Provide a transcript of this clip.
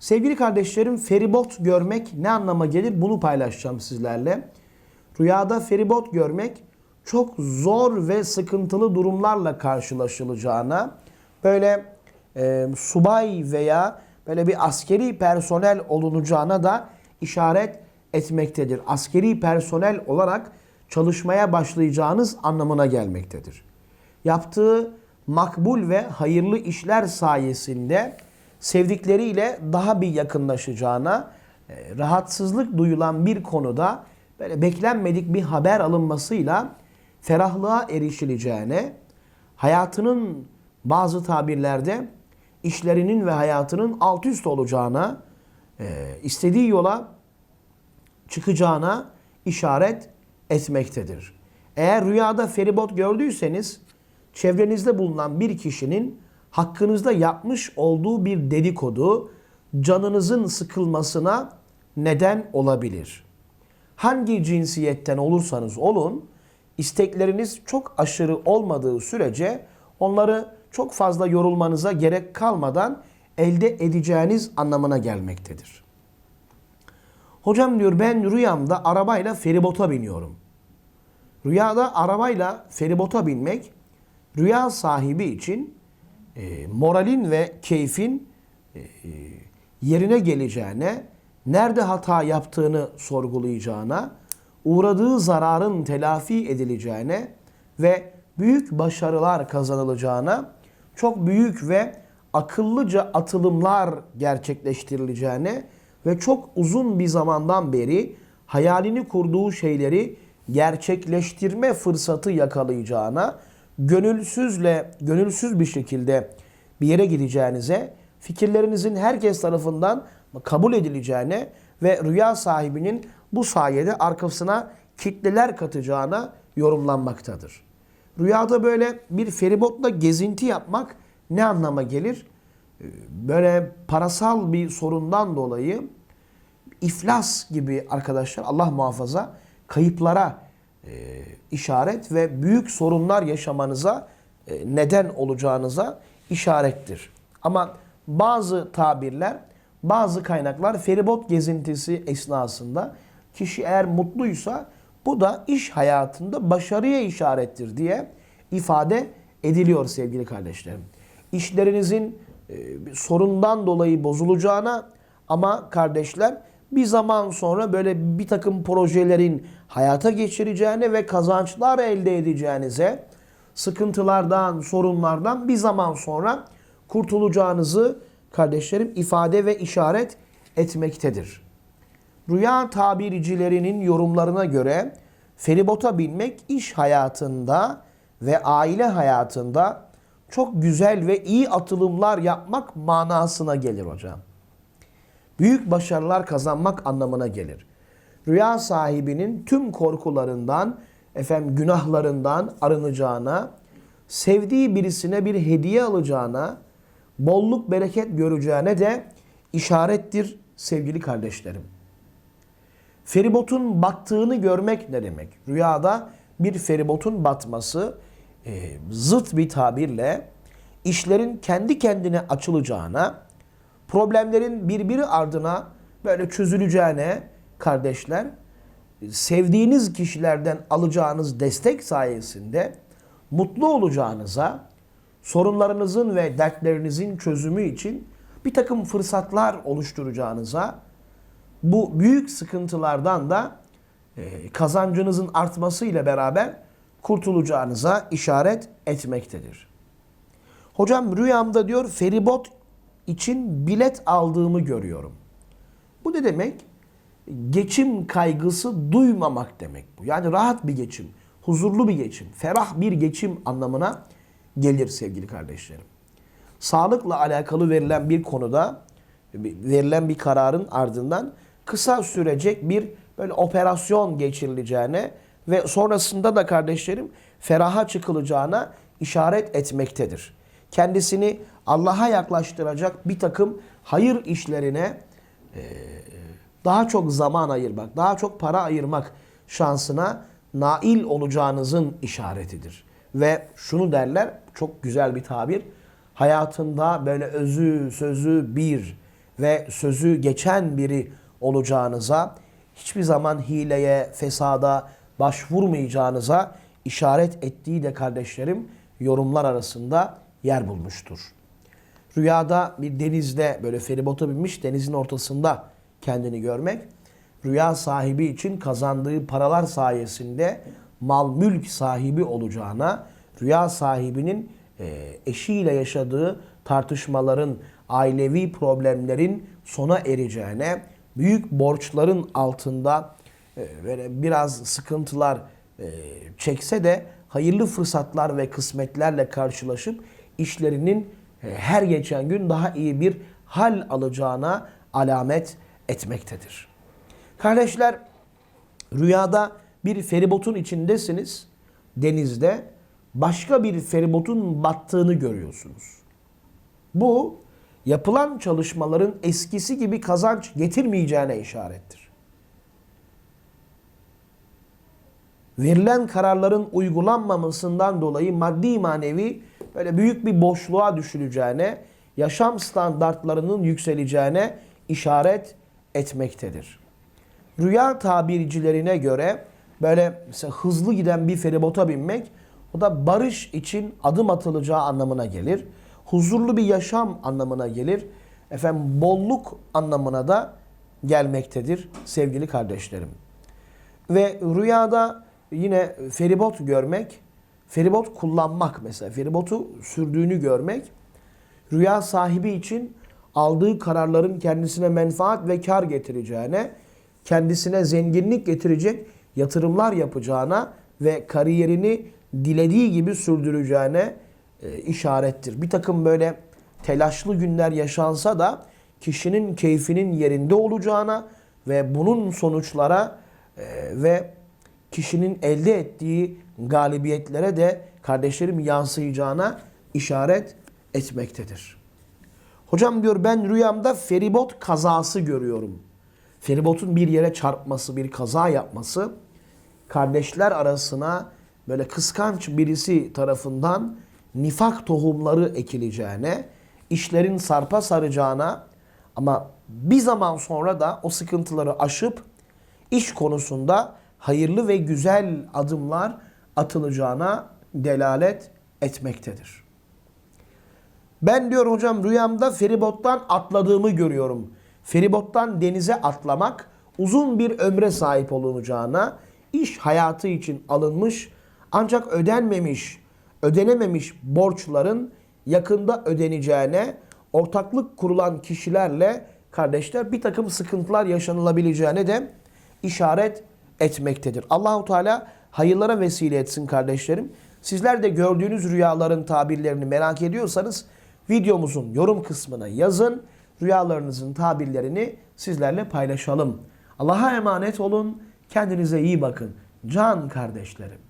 Sevgili kardeşlerim feribot görmek ne anlama gelir bunu paylaşacağım sizlerle. Rüyada feribot görmek çok zor ve sıkıntılı durumlarla karşılaşılacağına böyle e, subay veya böyle bir askeri personel olunacağına da işaret etmektedir. Askeri personel olarak çalışmaya başlayacağınız anlamına gelmektedir. Yaptığı makbul ve hayırlı işler sayesinde sevdikleriyle daha bir yakınlaşacağına, e, rahatsızlık duyulan bir konuda böyle beklenmedik bir haber alınmasıyla ferahlığa erişileceğine, hayatının bazı tabirlerde işlerinin ve hayatının alt üst olacağına, e, istediği yola çıkacağına işaret etmektedir. Eğer rüyada feribot gördüyseniz çevrenizde bulunan bir kişinin hakkınızda yapmış olduğu bir dedikodu canınızın sıkılmasına neden olabilir. Hangi cinsiyetten olursanız olun istekleriniz çok aşırı olmadığı sürece onları çok fazla yorulmanıza gerek kalmadan elde edeceğiniz anlamına gelmektedir. Hocam diyor ben rüyamda arabayla feribota biniyorum. Rüyada arabayla feribota binmek rüya sahibi için e, moralin ve keyfin e, yerine geleceğine, nerede hata yaptığını sorgulayacağına, uğradığı zararın telafi edileceğine ve büyük başarılar kazanılacağına, çok büyük ve akıllıca atılımlar gerçekleştirileceğine ve çok uzun bir zamandan beri hayalini kurduğu şeyleri gerçekleştirme fırsatı yakalayacağına, gönülsüzle gönülsüz bir şekilde bir yere gideceğinize, fikirlerinizin herkes tarafından kabul edileceğine ve rüya sahibinin bu sayede arkasına kitleler katacağına yorumlanmaktadır. Rüyada böyle bir feribotla gezinti yapmak ne anlama gelir? Böyle parasal bir sorundan dolayı iflas gibi arkadaşlar Allah muhafaza kayıplara işaret ve büyük sorunlar yaşamanıza e, neden olacağınıza işarettir. Ama bazı tabirler, bazı kaynaklar feribot gezintisi esnasında kişi eğer mutluysa bu da iş hayatında başarıya işarettir diye ifade ediliyor sevgili kardeşlerim. İşlerinizin e, sorundan dolayı bozulacağına ama kardeşler bir zaman sonra böyle bir takım projelerin hayata geçireceğine ve kazançlar elde edeceğinize, sıkıntılardan, sorunlardan bir zaman sonra kurtulacağınızı kardeşlerim ifade ve işaret etmektedir. Rüya tabircilerinin yorumlarına göre feribota binmek iş hayatında ve aile hayatında çok güzel ve iyi atılımlar yapmak manasına gelir hocam büyük başarılar kazanmak anlamına gelir. Rüya sahibinin tüm korkularından, efendim günahlarından arınacağına, sevdiği birisine bir hediye alacağına, bolluk bereket göreceğine de işarettir sevgili kardeşlerim. Feribotun battığını görmek ne demek? Rüyada bir feribotun batması e, zıt bir tabirle işlerin kendi kendine açılacağına, problemlerin birbiri ardına böyle çözüleceğine kardeşler sevdiğiniz kişilerden alacağınız destek sayesinde mutlu olacağınıza, sorunlarınızın ve dertlerinizin çözümü için bir takım fırsatlar oluşturacağınıza, bu büyük sıkıntılardan da e, kazancınızın artmasıyla beraber kurtulacağınıza işaret etmektedir. Hocam rüyamda diyor feribot için bilet aldığımı görüyorum. Bu ne demek? Geçim kaygısı duymamak demek bu. Yani rahat bir geçim, huzurlu bir geçim, ferah bir geçim anlamına gelir sevgili kardeşlerim. Sağlıkla alakalı verilen bir konuda verilen bir kararın ardından kısa sürecek bir böyle operasyon geçirileceğine ve sonrasında da kardeşlerim feraha çıkılacağına işaret etmektedir. Kendisini Allah'a yaklaştıracak bir takım hayır işlerine e, daha çok zaman ayırmak, daha çok para ayırmak şansına nail olacağınızın işaretidir. Ve şunu derler, çok güzel bir tabir. Hayatında böyle özü, sözü bir ve sözü geçen biri olacağınıza, hiçbir zaman hileye, fesada başvurmayacağınıza işaret ettiği de kardeşlerim yorumlar arasında yer bulmuştur. Rüyada bir denizde böyle feribota binmiş denizin ortasında kendini görmek, rüya sahibi için kazandığı paralar sayesinde mal mülk sahibi olacağına, rüya sahibinin e, eşiyle yaşadığı tartışmaların, ailevi problemlerin sona ereceğine, büyük borçların altında e, biraz sıkıntılar e, çekse de hayırlı fırsatlar ve kısmetlerle karşılaşıp işlerinin her geçen gün daha iyi bir hal alacağına alamet etmektedir. Kardeşler rüyada bir feribotun içindesiniz denizde başka bir feribotun battığını görüyorsunuz. Bu yapılan çalışmaların eskisi gibi kazanç getirmeyeceğine işarettir. Verilen kararların uygulanmamasından dolayı maddi manevi böyle büyük bir boşluğa düşüleceğine, yaşam standartlarının yükseleceğine işaret etmektedir. Rüya tabircilerine göre böyle mesela hızlı giden bir feribota binmek o da barış için adım atılacağı anlamına gelir. Huzurlu bir yaşam anlamına gelir. Efendim bolluk anlamına da gelmektedir sevgili kardeşlerim. Ve rüyada yine feribot görmek, feribot kullanmak mesela, feribotu sürdüğünü görmek, rüya sahibi için aldığı kararların kendisine menfaat ve kar getireceğine, kendisine zenginlik getirecek yatırımlar yapacağına ve kariyerini dilediği gibi sürdüreceğine e, işarettir. Bir takım böyle telaşlı günler yaşansa da kişinin keyfinin yerinde olacağına ve bunun sonuçlara e, ve kişinin elde ettiği galibiyetlere de kardeşlerim yansıyacağına işaret etmektedir. Hocam diyor ben rüyamda feribot kazası görüyorum. Feribotun bir yere çarpması, bir kaza yapması kardeşler arasına böyle kıskanç birisi tarafından nifak tohumları ekileceğine, işlerin sarpa saracağına ama bir zaman sonra da o sıkıntıları aşıp iş konusunda hayırlı ve güzel adımlar atılacağına delalet etmektedir. Ben diyor hocam rüyamda feribottan atladığımı görüyorum. Feribottan denize atlamak uzun bir ömre sahip olunacağına, iş hayatı için alınmış ancak ödenmemiş, ödenememiş borçların yakında ödeneceğine, ortaklık kurulan kişilerle kardeşler bir takım sıkıntılar yaşanılabileceğine de işaret etmektedir. Allahu Teala hayırlara vesile etsin kardeşlerim. Sizler de gördüğünüz rüyaların tabirlerini merak ediyorsanız videomuzun yorum kısmına yazın. Rüyalarınızın tabirlerini sizlerle paylaşalım. Allah'a emanet olun. Kendinize iyi bakın. Can kardeşlerim.